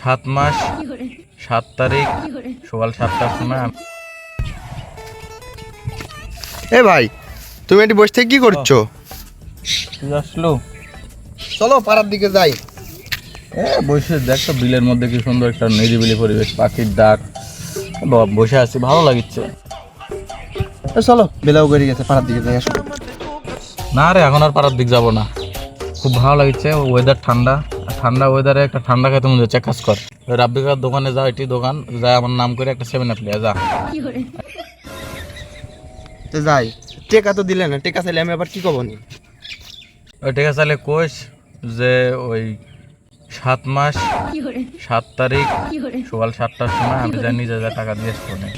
সাত মাস সাত তারিখ সকাল সাতটার সময় এ ভাই তুমি এটি বসে থেকে কি করছ? আসলো। চলো পাড়ার দিকে যাই। এ বসে দেখ তো বিলের মধ্যে কি সুন্দর একটা নিরিবিলি পরিবেশ পাখির ডাক। বসে আছি ভালো লাগছে। এ চলো বেলাও বেরিয়ে গেছে পাড়ার দিকে যাই আসো। না রে এখন আর পাড়ার দিক যাব না। খুব ভালো লাগছে ওয়েদার ঠান্ডা। ঠান্ডা ওয়েদারে একটা ঠান্ডা খেতে মনে হচ্ছে কাজ কর। রাব্বিকার দোকানে যা এটি দোকান যা আমার নাম করে একটা সেভেন আপ যা। তো যাই। টেকা তো দিলে না টেকা চাইলে আমি আবার কি করব নি? ওই ঠিক আছে কোষ যে ওই সাত মাস সাত তারিখ সকাল সাতটার সময় আমি যা নিজে যা টাকা দিয়ে আসব না।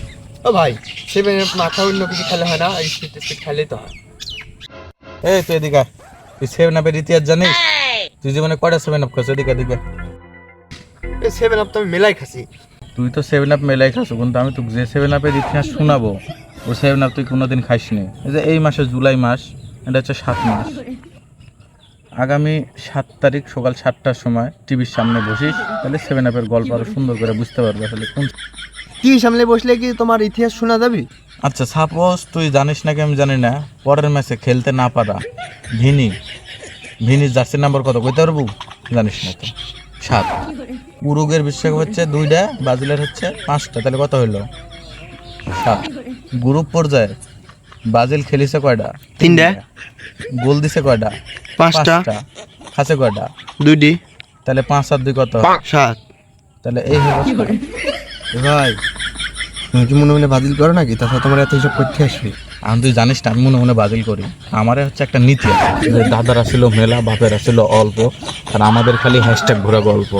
ও ভাই সেভেন আপ মাথা অন্য কিছু খেলে হয় না এই স্পিড স্পিড খেলেই তো হয়। এই তুই এদিকে তুই সেভেন আপের ইতিহাস জানিস? তুই জীবনে কয়টা সেভেন আপ খাস এদিকে এদিকে। এই সেভেন আপ তো আমি মেলাই খাসি। তুই তো সেভেন আপ মেলাই খাস কিন্তু আমি তোকে যে সেভেন আপের ইতিহাস শোনাবো। ও সেভেন আপ তুই কোনোদিন খাসনি এই যে এই মাসে জুলাই মাস এটা হচ্ছে সাত মাস। আগামী সাত তারিখ সকাল সাতটার সময় টিভির সামনে বসিস তাহলে সেভেন আপের গল্প আরও সুন্দর করে বুঝতে পারবে আসলে কোন কি সামনে বসলে কি তোমার ইতিহাস শোনা যাবে? আচ্ছা সাপোজ তুই জানিস নাকি আমি জানি না পরের ম্যাচে খেলতে না পারা ভিনি ভিনির জার্সির নাম্বার কত? কইতে পারব? জানিস না তো। সাত। উরুগের বিশ্বকাপ হচ্ছে দুইটা ব্রাজিলের হচ্ছে পাঁচটা। তাহলে কত হইল? সাত। গ্রুপ পর্যায়ে ব্রাজিল খেলিছে কয়টা? তিনটা। গোল দিছে কয়টা? পাঁচটা। খাসে কয়টা? দুইটি। তাহলে পাঁচ সাত দুই কত? সাত। তাহলে এই হলো ভাই তুমি কি মনে মনে বাতিল করো নাকি? তাছাড়া তোমার এত হিসাব করতে আসবে। আমি তুই জানিস না, আমি মনে মনে বাতিল করি। আমার হচ্ছে একটা নীতি যে দাদারা ছিল মেলা বাপেরা ছিল অল্প, আর আমাদের খালি হ্যাশট্যাগ ঘোরা গল্প।